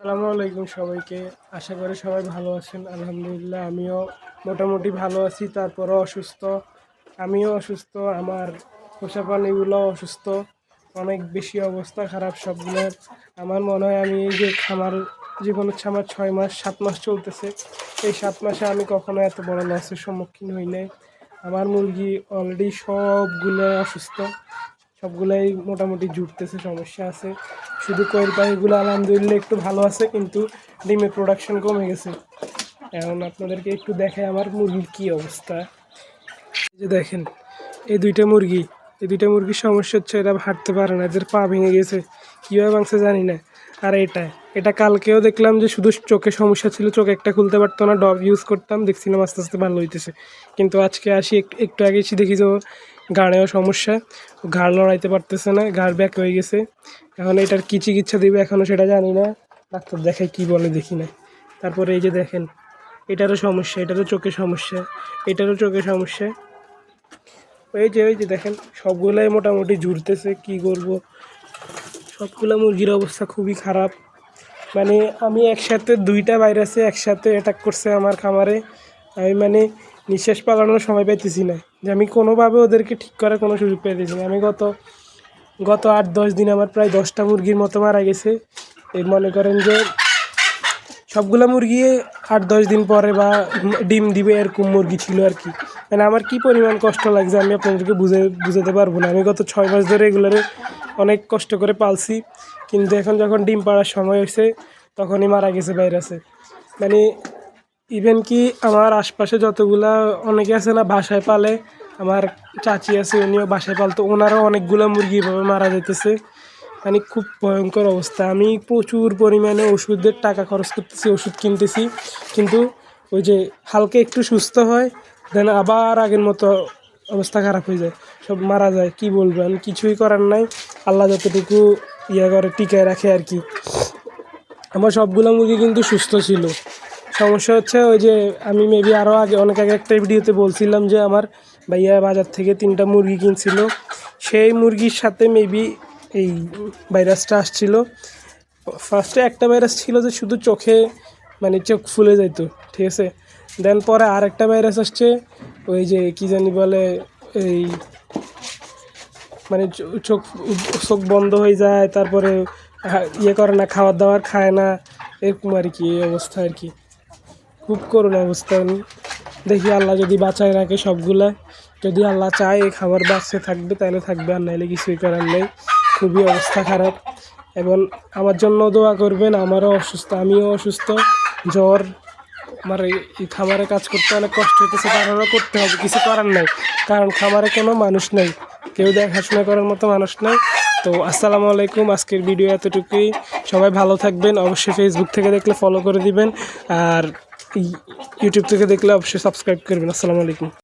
সালামু আলাইকুম সবাইকে। আশা করি সবাই ভালো আছেন। আলহামদুলিল্লাহ, আমিও মোটামুটি ভালো আছি, তারপরও অসুস্থ। আমিও অসুস্থ, আমার পোষা প্রাণীগুলো অসুস্থ। অনেক বেশি অবস্থা, খারাপ সবগুলোর। আমার মনে হয় আমি এই যে খামার, জীবন হচ্ছে আমার ছয় মাস, সাত মাস চলতেছে। এই সাত মাসে আমি কখনো এত বড় লসের সম্মুখীন হই নাই। আমার মুরগি অলরেডি সবগুলো অসুস্থ। সবগুলাই মোটামুটি জুটতেছে, সমস্যা আছে। শুধু কোয়েল পাখিগুলো আলহামদুলিল্লাহ একটু ভালো আছে, কিন্তু ডিমের প্রোডাকশন কমে গেছে। এখন আপনাদেরকে একটু দেখে আমার মুরগির কি অবস্থা। এই যে দেখেন, এই দুইটা মুরগি, এই দুইটা মুরগির সমস্যা হচ্ছে এরা হাঁটতে পারে না, এদের পা ভেঙে গেছে। কীভাবে মাংস জানি না। আর এটা এটা কালকেও দেখলাম যে শুধু চোখে সমস্যা ছিল, চোখ একটা খুলতে পারতো না, ডব ইউজ করতাম দেখছিলাম আস্তে আস্তে ভালো হইতেছে। কিন্তু আজকে আসি এক- একটু আগে এসে দেখি যে ঘাড়েও সমস্যা ঘাড় লড়াইতে পারতেছে না, ঘাড় ব্যাক হয়ে গেছে। এখন এটার কী চিকিৎসা দিবে এখনও সেটা জানি না, ডাক্তার দেখায় কী বলে দেখি না। তারপরে এই যে দেখেন, এটারও সমস্যা, এটারও চোখে সমস্যা, এটারও চোখে সমস্যা। ওই যে ওই যে দেখেন, সবগুলাই মোটামুটি জুড়তেছে কি করব? সবগুলো মুরগির অবস্থা খুবই খারাপ। মানে আমি একসাথে দুইটা ভাইরাসে একসাথে অ্যাটাক করছে আমার খামারে। আমি মানে নিঃশ্বাস পালানোর সময় পাইতেছি না। যে আমি কোনোভাবে ওদেরকে ঠিক করার কোনো সুযোগ পাইতেছি না। আমি গত গত আট, দশ দিন আমার প্রায় দশটা মুরগির মতো মারা গেছে। এই মনে করেন যে সবগুলো মুরগি আট, দশ দিন পরে বা ডিম দিবে এরকম মুরগি ছিল আর কি। মানে আমার কি পরিমাণ কষ্ট লাগছে আমি আপনাদেরকে বুঝে, বুঝাতে পারব না। আমি গত ছয় মাস ধরে এগুলোরে অনেক কষ্ট করে পালছি। কিন্তু এখন যখন ডিম পাড়ার সময় হয়েছে তখনই মারা গেছে ভাইরাসে। মানে ইভেন কি আমার আশপাশে যতগুলা অনেকে আছে না, বাসায় পালে, আমার চাচি আছে, উনিও বাসায় পালতো ওনারও অনেকগুলো মুরগি এভাবে মারা যেতেছে মানে খুব ভয়ঙ্কর অবস্থা। আমি প্রচুর পরিমাণে ওষুধের টাকা খরচ করতেছি, ওষুধ কিনতেছি। কিন্তু ওই যে হালকা একটু সুস্থ হয় দেন আবার আগের মতো অবস্থা খারাপ হয়ে যায়। সব মারা যায়, কি বলবেন কিছুই করার নাই। আল্লাহ যতটুকু ইয়ে করে, টিকায় রাখে আর কি। আমার সবগুলো মুরগি কিন্তু সুস্থ ছিল। সমস্যা হচ্ছে ওই যে আমি মেবি আরও আগে, অনেক আগে একটা ভিডিওতে বলছিলাম যে আমার ভাইয়া বাজার থেকে তিনটা মুরগি কিনছিল। সেই মুরগির সাথে মেবি এই ভাইরাসটা আসছিল। ফার্স্টে একটা ভাইরাস ছিল যে শুধু চোখে মানে চোখ ফুলে যেত ঠিক আছে? দেন পরে আরেকটা ভাইরাস আসছে, ওই যে কি জানি বলে, এই মানে চোখ চোখ বন্ধ হয়ে যায়, তারপরে ইয়ে করে না খাবার দাবার খায় না, এরকম আর কি, এই অবস্থা আর কি। খুব করুণ অবস্থা। দেখি আল্লাহ যদি বাঁচায় রাখে সবগুলা। যদি আল্লাহ চায় এই খাবার বাঁচতে থাকবে, তাহলে থাকবে, আর নাইলে কিছুই করার নেই। খুবই অবস্থা খারাপ। এবং আমার জন্য দোয়া করবেন, আমারও অসুস্থ, আমিও অসুস্থ। জ্বর, আমার এই খামারে কাজ করতে অনেক কষ্ট হতেছে কারণও করতে হবে, কিছু করার নাই। কারণ খামারে কোনো মানুষ নেই। কেউ দেখাশোনা করার মতো মানুষ নাই। তো আসসালামু আলাইকুম, আজকের ভিডিও এতটুকুই। সবাই ভালো থাকবেন, অবশ্যই ফেসবুক থেকে দেখলে ফলো করে দিবেন, আর ইউটিউব থেকে দেখলে অবশ্যই সাবস্ক্রাইব করবেন। আসসালামু আলাইকুম।